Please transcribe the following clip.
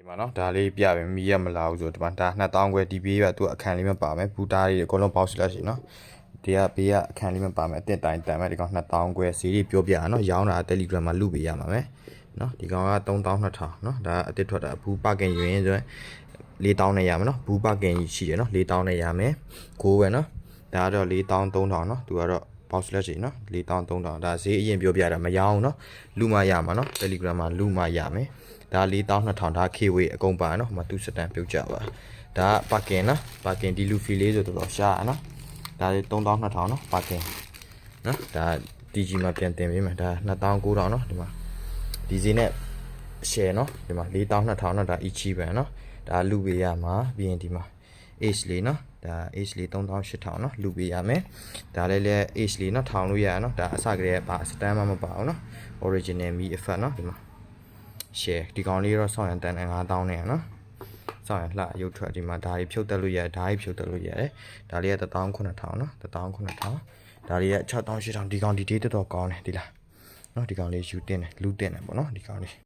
ဒီမှာနော်ဒါလေးပြပဲမီးရမလာဘူးဆိုတော့ဒီမှာဒါ2000ခွဲဒီဘေးကသူအခန်းလေးမပါမယ်ဘူတာတွေအကုန်လုံးပေါက်စလက်ရှိနော်ဒီကဘေးကအခန်းလေးမပါမယ်အတက်တိုင်းတန်မယ်ဒီကောင်2000ခွဲစီးရီပြောပြရနော်ရောင်းတာ Telegram မှာလူပေးရမှာမယ်နော်ဒီကောင်က3200နော်ဒါအတက်ထွက်တာဘူပကင်ယူရင်ဆိုရင်4000နဲ့ရမယ်နော်ဘူပကင်ကြီးရှိတယ်နော်4000နဲ့ရမယ်ကိုးပဲနော်ဒါကတော့4300နော်သူကတော့ box let ရှိနော်4300ဒါဈေးအရင်ပြောပြတာမရအောင်နော်လူမရမှာနော် Telegram မှာလူမရမယ်ဒါ4200ဒါ KW အကုန်ပါနော်ဟိုမှာသူစတန်ပြုတ်ကြပါဒါပါကင်နော်ပါကင်ဒီလူဖီလေးဆိုတော့တော်ရှားနော်ဒါလေး3200နော်ပါကင်နော်ဒါ DG မှာပြန်တင်ပေးမယ်ဒါ2900နော်ဒီမှာဒီဈေးနဲ့ share နော်ဒီမှာ4200နော်ဒါ each ပဲနော်ဒါလူပေးရမှာပြီးရင်ဒီမှာ age လေးနော်ဒါ age လေး3800နော်လူပေးရမယ်ဒါလည်းလည်း age လေးနော်ထောင်လို့ရရနော်ဒါအစကတည်းကဘာစတန်မှမပါဘူးနော် original me effect နော်ဒီမှာ share ဒီကောင်လေးတော့ဆောင်းရန်တန်9000နဲ့နော်ဆောင်းရန်လှရုပ်ထွက်ဒီမှာဒါကြီးဖြုတ်တက်လို့ရတယ်ဒါကြီးဖြုတ်တက်လို့ရတယ်ဒါလေးက19000နော်19000ဒါလေးက6800ဒီကောင်ဒီဒေးတော်တော်ကောင်းတယ်ဒီလားနော်ဒီကောင်လေးယူတင်တယ်လူတင်တယ်ပေါ့နော်ဒီကောင်လေး